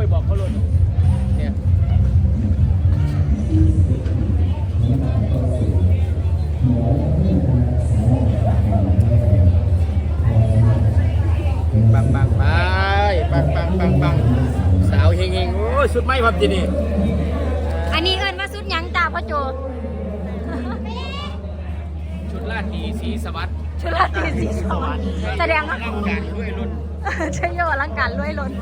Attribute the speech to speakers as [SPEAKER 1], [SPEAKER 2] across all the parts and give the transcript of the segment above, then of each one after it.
[SPEAKER 1] เนี่ยปังปังไปปังปังปังปังสาวเฮงเฮงโอ้ยสุดไม่พับจีนี่
[SPEAKER 2] อันนี้เอิ้นว่าสุดหยังจ้าพ่อโจ
[SPEAKER 1] ชุดลาดดีสีสวัสดิ์
[SPEAKER 2] ชุลาตรีสีสวัสดิ์แสดงว่า
[SPEAKER 1] ร่างกายด้วยรุ่น
[SPEAKER 2] ใช่โยอลังการรวยล้น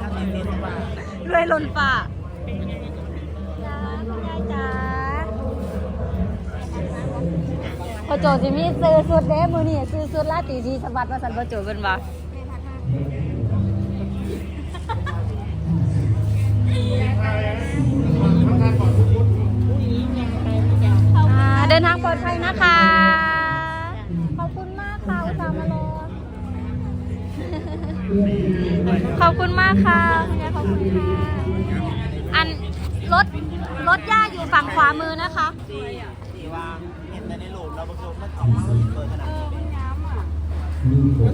[SPEAKER 2] รวยล้นฟ้าจ้าคุณยายจ้าพ่อโจสิมีซื้อสุดเด้มือนี่ซื้อสุดลาตีสีสวัสดิ์มาสันพ่อโจเป็นว่าอ่าเดินทางปลอดภัยนะคะ ขอบคุณมากค่ะอุตส่าห์มารอขอบคุณมากค่ะคุณยายขอบคุณค่ะ อัน รถรถย่าอยู่ฝั่งขวามือนะคะ
[SPEAKER 3] ที่ว่าเห็นแต่ในรูปเราบางทีมันออกมาเปิดขนาดนี้เปิด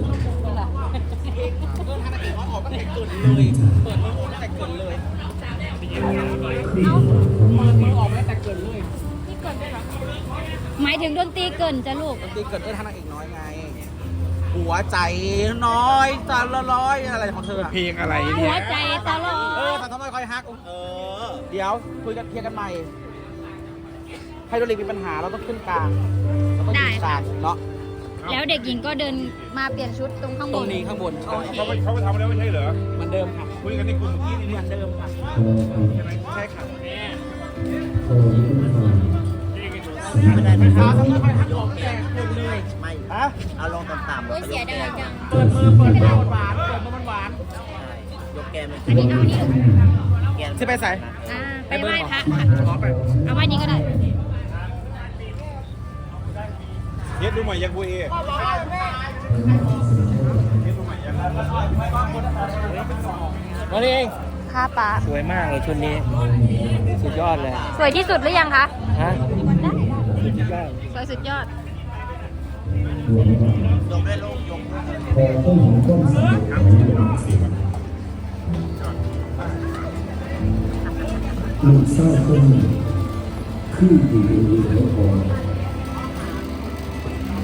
[SPEAKER 3] ขนาดนี้ว่าออกก็แต่เกินเลย เปิดมือโอ้แต่เกินเลย
[SPEAKER 1] มือออกแล้วแต่เกินเลย
[SPEAKER 2] หมายถึงดนตรีเกินจะลูก
[SPEAKER 3] ตีเกิดเออทางนางเอกน้อยไง หัวใจน้อยจานละร้อยอะไรของเธออะ
[SPEAKER 1] เพลงอะไร
[SPEAKER 2] หั
[SPEAKER 1] เนี่
[SPEAKER 2] วยใจตลอ
[SPEAKER 3] เออ
[SPEAKER 2] ด
[SPEAKER 3] ทำทำไมคอยฮักเออ เดี๋ยวคุยกันเคลียร์กันใหม่ไฮโดรลิกมีปัญหาเราต้องขึ้นกลางเราต้องยืนกลางเนาะ
[SPEAKER 2] แล้วเด็กหญิงก็เดินมาเปลี่ยนชุดตรงข้างบ
[SPEAKER 3] ตรง
[SPEAKER 2] น
[SPEAKER 3] นี้ข้างบนใช่
[SPEAKER 4] เขาไปเขาไปทำแล้วไม่ใช่เหรอ
[SPEAKER 3] เหมือนเดิมค่ะ
[SPEAKER 4] คุยกันในกลุ่มเมื่อกี้นี่
[SPEAKER 3] เหมือนเดิมค่ะใช่ค่ะ
[SPEAKER 5] ไม่ได้
[SPEAKER 3] เท้าทำไมคอยฮักออกแต่เกินเลย
[SPEAKER 5] ไม่
[SPEAKER 3] ฮะ
[SPEAKER 5] เอาลงต่ำๆ
[SPEAKER 2] โอ้ยเสียดายจัง
[SPEAKER 3] เปิดมือเปิดมือหวานเปิดมือหวาน
[SPEAKER 5] ยกแกม
[SPEAKER 2] อันนี้เอานี่ลูก
[SPEAKER 5] แกม
[SPEAKER 3] ๆจะไปใส่
[SPEAKER 2] อ่าไปไหว้พระค่ะ
[SPEAKER 3] ขอไป
[SPEAKER 2] เอาไว้นี้ก็ได้
[SPEAKER 4] เย็ดดูใหม่ยังบุเอ
[SPEAKER 1] วันนี้เอง
[SPEAKER 2] ค่ะป๋า
[SPEAKER 1] สวยมากเลยชุดนี้ สุดยอดเลย
[SPEAKER 2] สวยที่สุดหรือยังคะ
[SPEAKER 1] ฮะ
[SPEAKER 2] สวยสุดยอด
[SPEAKER 5] ยกด้วยลูกยกด้วย
[SPEAKER 6] ลูกสาวคนหนึ่งคือดีดีแล้วพอ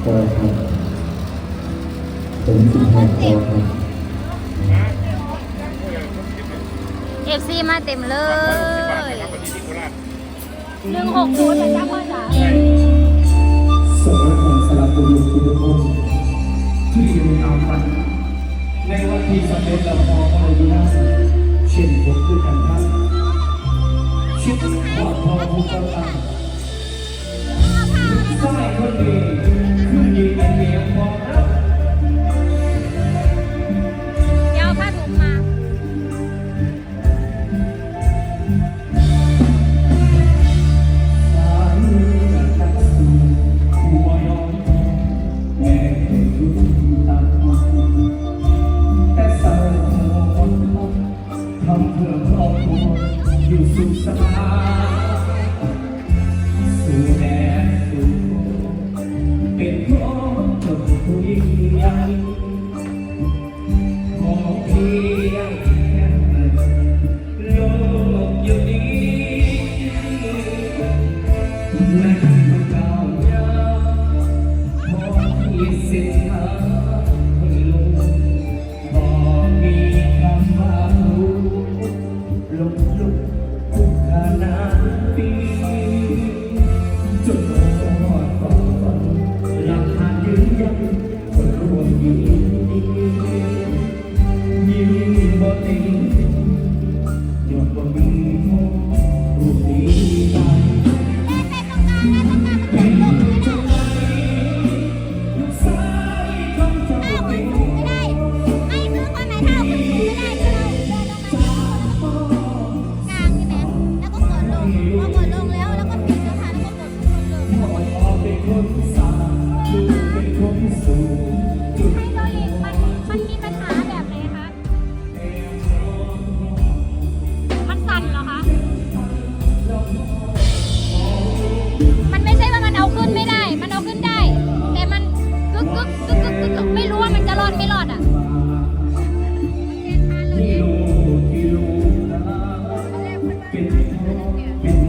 [SPEAKER 6] พอครับผมคือแทนพอครับ
[SPEAKER 2] เอฟซีมาเต็มเลยหนึ่งหกศูนย์นะจ๊ะพ่อจ๋า
[SPEAKER 6] ทุกคนที่อยู่ในอาฝันในวันที่สำเร็จแล้วพอพระไรดีนะเช่นผมด้วยกันครับชิดว่าพอผู้กำลังสมัยคนดี อยู่สุ
[SPEAKER 7] Thank you.